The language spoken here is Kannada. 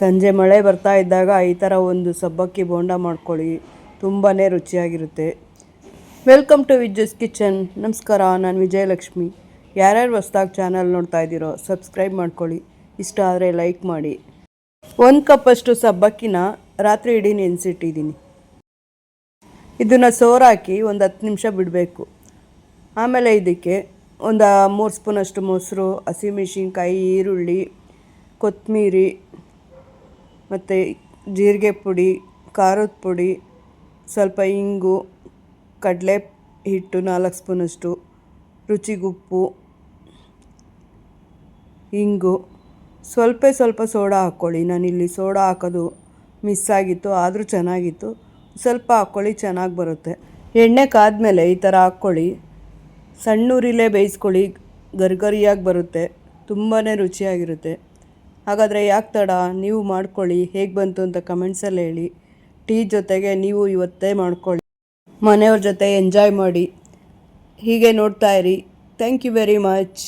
ಸಂಜೆ ಮಳೆ ಬರ್ತಾ ಇದ್ದಾಗ ಈ ಥರ ಒಂದು ಸಬ್ಬಕ್ಕಿ ಬೋಂಡ ಮಾಡ್ಕೊಳ್ಳಿ. ತುಂಬಾ ರುಚಿಯಾಗಿರುತ್ತೆ. Welcome to Viji's kitchen. ನಮಸ್ಕಾರ, ನಾನು ವಿಜಯಲಕ್ಷ್ಮಿ. ಯಾರ್ಯಾರು ಹೊಸ್ದಾಗಿ ಚಾನಲ್ ನೋಡ್ತಾ ಇದ್ದೀರೋ, ಸಬ್ಸ್ಕ್ರೈಬ್ ಮಾಡ್ಕೊಳ್ಳಿ. ಇಷ್ಟ ಆದರೆ ಲೈಕ್ ಮಾಡಿ. ಒಂದು ಕಪ್ಪಷ್ಟು ಸಬ್ಬಕ್ಕಿನ ರಾತ್ರಿ ಇಡೀ ನೆನೆಸಿಟ್ಟಿದ್ದೀನಿ. ಇದನ್ನು ಸೋರಾಕಿ ಒಂದು ಹತ್ತು ನಿಮಿಷ ಬಿಡಬೇಕು. ಆಮೇಲೆ ಇದಕ್ಕೆ ಒಂದು ಮೂರು ಸ್ಪೂನಷ್ಟು ಮೊಸರು ಹಸಿಮೆಣಸಿನ್ಕಾಯಿ ಈರುಳ್ಳಿ ಕೊತ್ತಂಬರಿ ಮತ್ತು ಜೀರಿಗೆ ಪುಡಿ, ಖಾರದ ಪುಡಿ, ಸ್ವಲ್ಪ ಇಂಗು, ಕಡಲೆ ಹಿಟ್ಟು ನಾಲ್ಕು ಸ್ಪೂನಷ್ಟು, ರುಚಿಗುಪ್ಪು, ಇಂಗು. ಸ್ವಲ್ಪ ಸ್ವಲ್ಪ ಸೋಡಾ ಹಾಕ್ಕೊಳ್ಳಿ. ನಾನಿಲ್ಲಿ ಸೋಡಾ ಹಾಕೋದು ಮಿಸ್ ಆಗಿತ್ತು, ಆದರೂ ಚೆನ್ನಾಗಿತ್ತು. ಸ್ವಲ್ಪ ಹಾಕ್ಕೊಳ್ಳಿ, ಚೆನ್ನಾಗಿ ಬರುತ್ತೆ. ಎಣ್ಣೆ ಕಾದ್ಮೇಲೆ ಈ ಥರ ಹಾಕ್ಕೊಳ್ಳಿ. ಸಣ್ಣೂರಿಲೇ ಬೇಯಿಸ್ಕೊಳ್ಳಿ, ಗರ್ಗರಿಯಾಗಿ ಬರುತ್ತೆ ತುಂಬಾ ರುಚಿಯಾಗಿರುತ್ತೆ. ಹಾಗಾದರೆ ಯಾಕೆ ತಡ? ನೀವು ಮಾಡ್ಕೊಳ್ಳಿ. ಹೇಗೆ ಬಂತು ಅಂತ ಕಮೆಂಟ್ಸಲ್ಲಿ ಹೇಳಿ. ಟೀ ಜೊತೆಗೆ ನೀವು ಇವತ್ತೇ ಮಾಡ್ಕೊಳ್ಳಿ. ಮನೆಯವ್ರ ಜೊತೆ ಎಂಜಾಯ್ ಮಾಡಿ. ಹೀಗೆ ನೋಡ್ತಾ ಇರಿ. Thank you very much